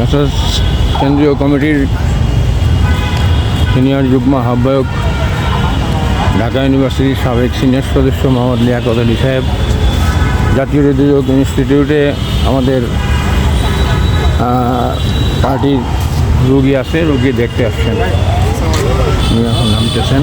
Messrs কেন্দ্রীয় কমিটির senior যুগ্ম আহ্বায়ক, ঢাকা ইউনিভার্সিটির সাবেক সিনিয়র সদস্য মোহাম্মদ লিয়াকত আলী সাহেব, জাতীয় হৃদয়োগ ইনস্টিটিউটে আমাদের পার্টির রুগী আছে, রুগী দেখতে আসছেন। এখন নামতেছেন।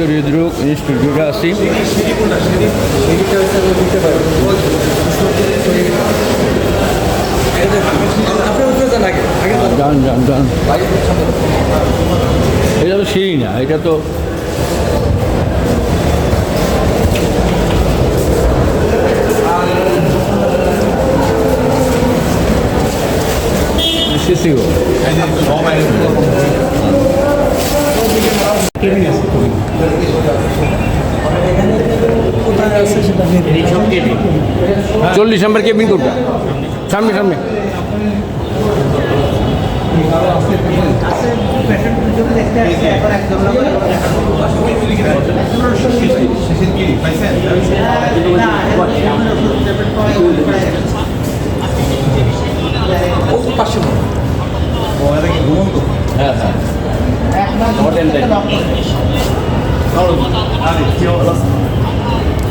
জাতীয় হৃদরোগ ইনস্টিটিউটে যান এটা তো সিঁড়ি না এটা তো সিসি চল্লিশ নাম্বার কেবিন কোনটা? সামনে সামনে। তো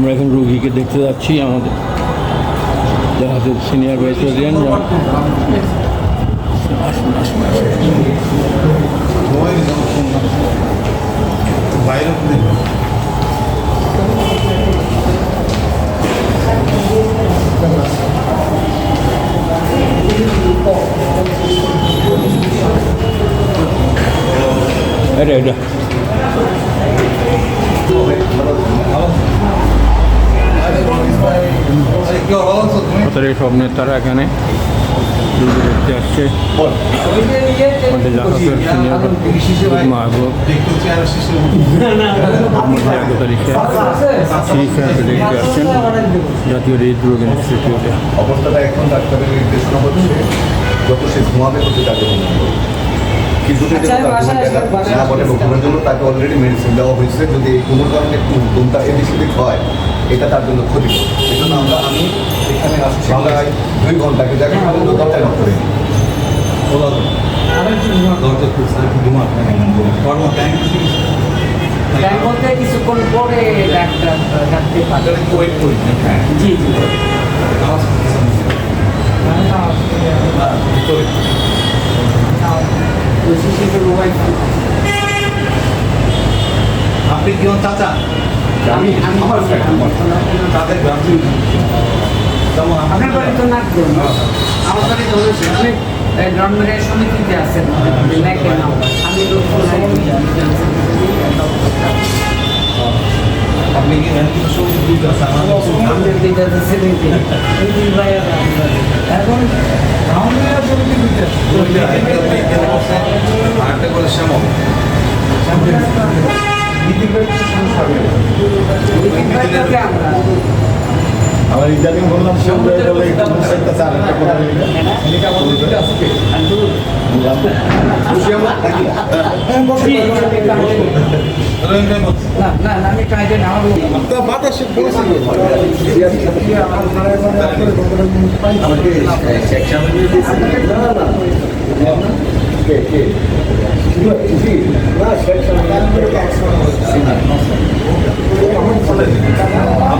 আমরা এখন রুগীকে দেখতে যাচ্ছি আমাদের জাহাজের সিনিয়র ভাইস প্রেসিডেন্ট বাইরে এটা এটা তাদের সব নেতারা এখানে দেখতে আসছে। আমাদের জাহাজের সিনিয়র মাহবুব লিয়াকত আলী সাহেব সেই সাহেব দেখতে আসছেন। জাতীয় হৃদরোগ ইনস্টিটিউটে অবস্থাটা এখন ডাক্তারের নির্দেশনা হচ্ছে যত সে ঘুমাবে তত তাকে আচ্ছা, তাকে অলরেডি মেডিসিন দেওয়া হয়েছে। যদি কোনো কারণে একটু ঘুমটা এদিক সেদিক হয় এটা তার জন্য ক্ষতি। এই জন্য আমরা আমি এখানে আসছি দুই ঘন্টাকে দেখো আমাদের দরজায় নক করে দরজা খুলছে ঘুমা কর্ম ব্যাংক ব্যাংক বলতে কিছুক্ষণ পরে ডাক্তার ডাকতে পারে ওয়েট করি হ্যাঁ জি জি। ওই শিশুকে আপনি কি চাচা? আমি আমি আমার তাদের গ্রামে আপনার বাড়ি তো নাক দেন আমার বাড়ি ধরেছে আপনি ধর্মের সমিতিতে আছেন। আমি তো আপনি কি ভাই। এখন আরেকটা করে শ্যামল। আমরা। আমার ইদানিং বললাম সমুদ্রের বলে একটা চার একটা না না,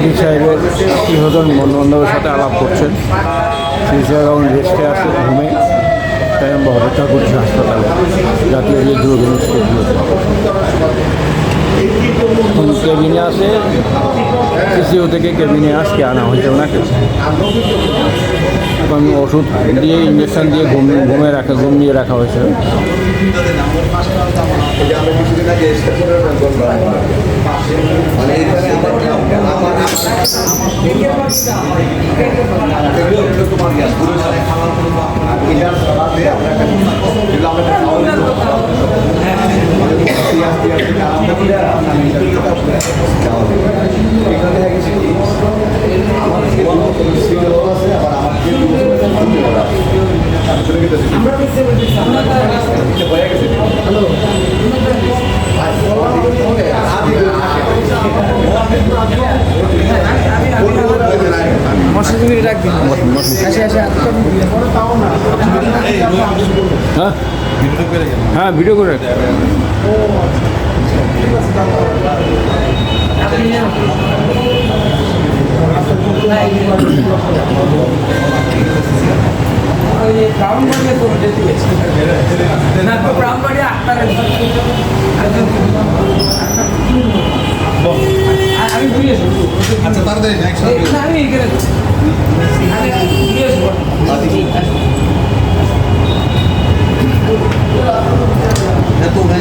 সিটি সাহেবের ইহদন বন্ধুবান্ধবের সাথে আলাপ করছেন। সিটি সাহেব এখন রেস্টে আছে ঘুমে তাই আমরা অপেক্ষা করছি হাসপাতালে। জাতীয় হৃদরোগ ইনস্টিটিউট কেবিনে আছে। সিসিও থেকে কেবিনে আসকে আনা হয়েছে ওনাকে। এখন ওষুধ দিয়ে ইঞ্জেকশন দিয়ে ঘুম ঘুমে রাখা ঘুম দিয়ে রাখা হয়েছে। হ্যাঁ? হ্যাঁ ভিডিও করে আমি ঘুরিয়ে এসেছি আচ্ছা তাড়াতাড়ি নেক্সট আমি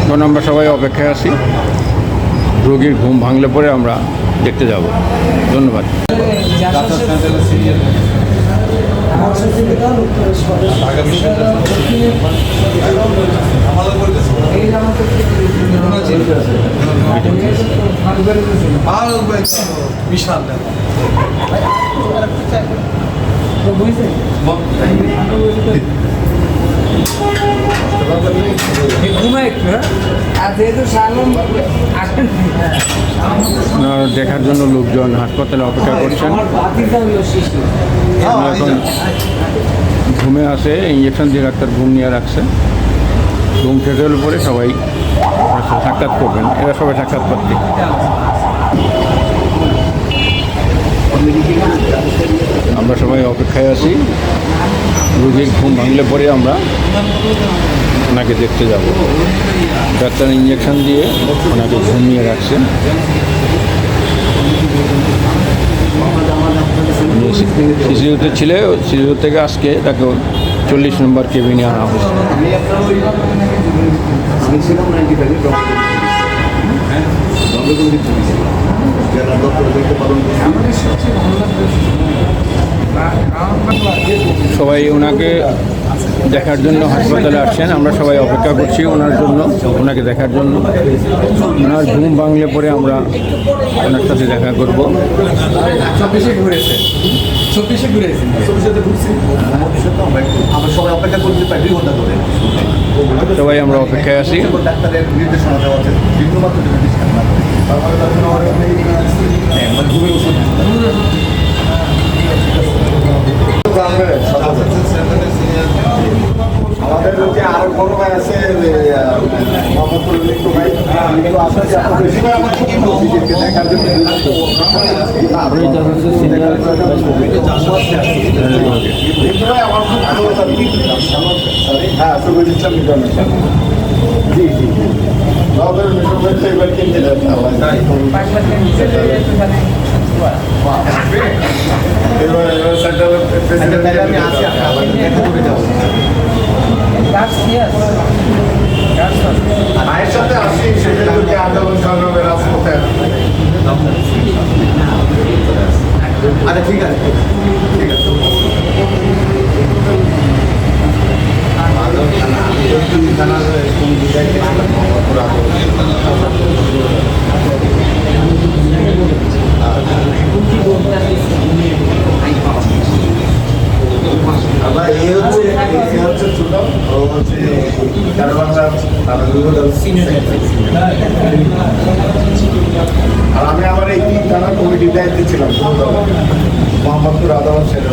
এখন আমরা সবাই অপেক্ষায় আছি। রোগীর ঘুম ভাঙলে পরে আমরা দেখতে যাব। ধন্যবাদ। দেখার জন্য লোকজন হাসপাতালে অপেক্ষা করছেন। ঘুমে আছে ইঞ্জেকশন দিয়ে ডাক্তার ঘুম নিয়ে রাখছে। শেষ হলে পরে সবাই সাক্ষাৎ করবেন। এরা সবাই সাক্ষাৎ পাচ্ছি আমরা সবাই অপেক্ষায় আছি। রোগীর ঘুম ভাঙলে পরে আমরা ওনাকে দেখতে যাব। ডাক্তার ইঞ্জেকশন দিয়ে ওনাকে ঘুমিয়ে রাখছেন। শিশুতে ছিল। শিশু থেকে আজকে তাকে চল্লিশ নম্বর কেবিনে আনা হয়েছে। আমি ছিলাম নাইনটি ফাইভে জেলা ডক্টর দায়িত্ব পালন করছি। সবাই ওনাকে দেখার জন্য হাসপাতালে আসছেন। আমরা সবাই অপেক্ষা করছি ওনার জন্য ওনাকে দেখার জন্য। ওনার ঘুম ভাঙলে পরে আমরা ওনার সাথে দেখা করব। চব্বিশে ঘুরেছে। চব্বিশে ঘুরেছে। আমরা একটু আমরা সবাই অপেক্ষা করতে পারি দুই ঘণ্টা ধরে। সবাই আমরা অপেক্ষায় আছি। ডাক্তারের নির্দেশনা দেওয়া আছে। বিভিন্ন মাত্র তারপরে তার জন্য আমার আমাদের যে আর বড় ভাই আছে মোহাম্মদপুর লিটু ভাই। লিটু আসলে বেশি ভাই আমার কি বলছি যে দেখার জন্য হ্যাঁ সুবীর ইসলাম জি জি জি। আমাদের মিশন এবার কিনতে যাচ্ছে। মায়ের সাথে আসি সেটা যদি আন্দোলন আচ্ছা ঠিক আছে ঠিক আছে আমরা এই হচ্ছে এই হচ্ছে ছোট ও হচ্ছে চার বাংলা আর আমি আমার এই তিন থানা কমিটির দায়িত্বে ছিলাম মোহাম্মদপুর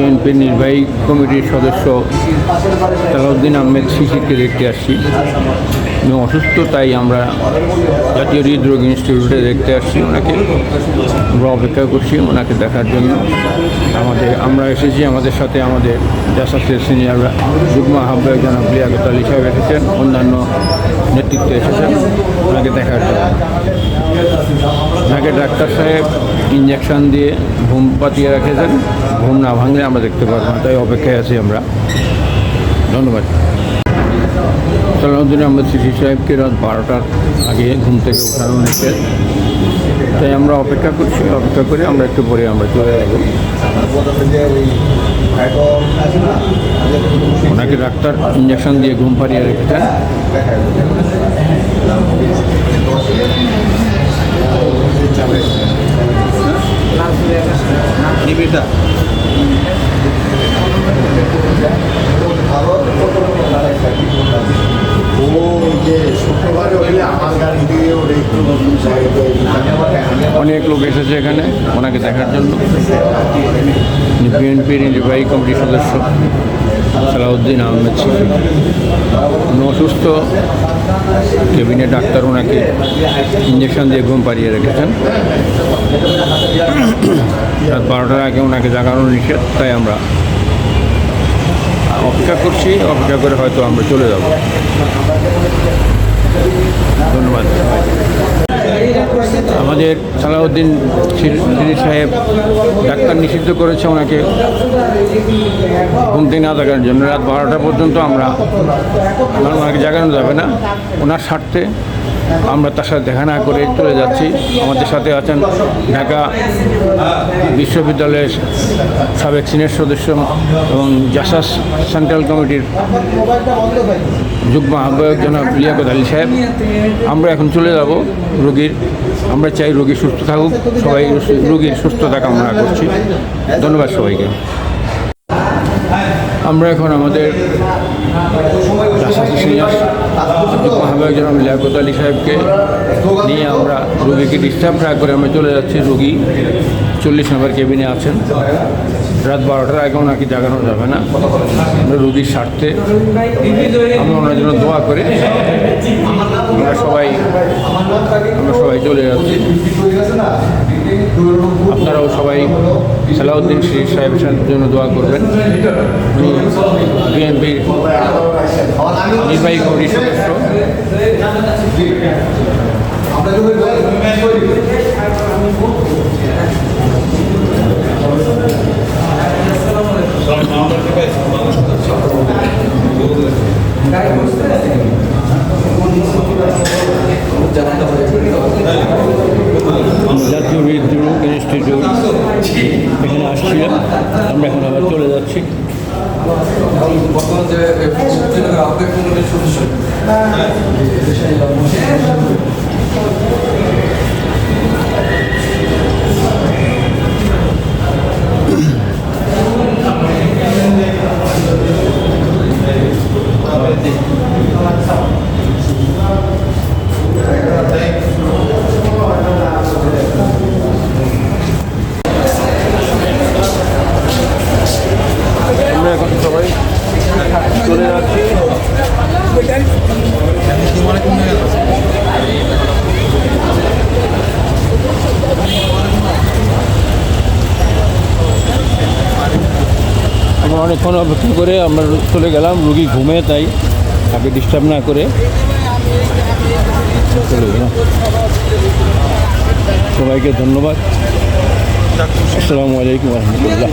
বিএনপির নির্বাহী কমিটির সদস্য সালাউদ্দিন আহমেদ শিশিরকে দেখতে আসছি। অসুস্থ, তাই আমরা জাতীয় হৃদরোগ ইনস্টিটিউটে দেখতে আসছি ওনাকে। আমরা অপেক্ষা করছি ওনাকে দেখার জন্য। আমাদের, আমরা এসেছি আমাদের সাথে আমাদের জাসাসের সিনিয়ররা। যুগ্ম আহ্বায়ক জনাব লিয়াকত আলী সাহেব এসেছেন, অন্যান্য নেতৃত্ব এসেছেন ওনাকে দেখার জন্য। ওনাকে ডাক্তার সাহেব ইঞ্জেকশন দিয়ে ঘুম পাতিয়ে রেখেছেন, ঘুম না ভাঙলে আমরা দেখতে পারব না, তাই অপেক্ষায় আছি আমরা। ধন্যবাদ। সালাউদ্দিন আহমেদ সিসি সাহেবকে রাত বারোটার আগে ঘুম থেকে উঠানো হয়েছে। তাই আমরা অপেক্ষা করছি অপেক্ষা করে আমরা একটু পরে আমরা চলে যাব। ওনাকে ডাক্তার ইঞ্জেকশন দিয়ে ঘুম পাড়িয়ে রেখেছেন। নিবিড়টা ও যে শুক্রবারে হইলে আমার গাড়ি দিয়ে ওটা একটু অনেক লোক এসেছে এখানে, ওনাকে দেখার জন্য। বিএনপির নির্বাহী কমিটির সদস্য, সালাউদ্দিন আহমেদ সিদ্দিক। উনি অসুস্থ কেবিনে ডাক্তার ওনাকে ইঞ্জেকশন দিয়ে ঘুম পাড়িয়ে রেখেছেন। রাত বারোটার আগে ওনাকে জাগানো নিষেধ, তাই আমরা অপেক্ষা করছি, অপেক্ষা করে হয়তো আমরা চলে যাব। ধন্যবাদ। আমাদের সালাউদ্দিন সিরি সাহেব ডাক্তার নিষিদ্ধ করেছে ওনাকে। ঘুম থেকে না থাকার জন্য। রাত বারোটা পর্যন্ত আমরা ওনাকে জাগানো যাবে না। ওনার স্বার্থে আমরা তার সাথে দেখা না করে চলে যাচ্ছি। আমাদের সাথে আছেন ঢাকা বিশ্ববিদ্যালয়ের সাবেক সিনিয়র সদস্য এবং জাসাস সেন্ট্রাল কমিটির যুগ্ম আহ্বায়ক জনাব লিয়াকত আলী সাহেব। আমরা এখন চলে যাব রোগীর, আমরা চাই রোগী সুস্থ থাকুক, সবাই রোগীর সুস্থতা কামনা করছি। ধন্যবাদ সবাইকে। আমরা এখন আমাদের সিনিয়র আহ্বায়ক জনাব লিয়াকত আলী সাহেবকে নিয়ে আমরা রোগীকে ডিস্টার্ব না করে আমরা চলে যাচ্ছি। রোগী চল্লিশ নম্বর কেবিনে আছেন। রাত বারোটার আগে ওনাকে জাগানো যাবে না। আমরা রোগীর স্বার্থে আমরা ওনার জন্য দোয়া করে। আমরা সবাই আমরা সবাই চলে যাচ্ছি। আপনারাও সবাই সালাউদ্দিন শরীফ সাহেবের জন্য দোয়া করবেন। বিএনপির নির্বাহী কমিটির সদস্য। জাতীয় অনেকক্ষণ অপেক্ষা করে আমরা চলে গেলাম রুগী ঘুমে, তাই তাকে ডিস্টার্ব না করে চলে গেলাম। সবাইকে ধন্যবাদ। আসসালামু আলাইকুম রহমতুল্লাহ।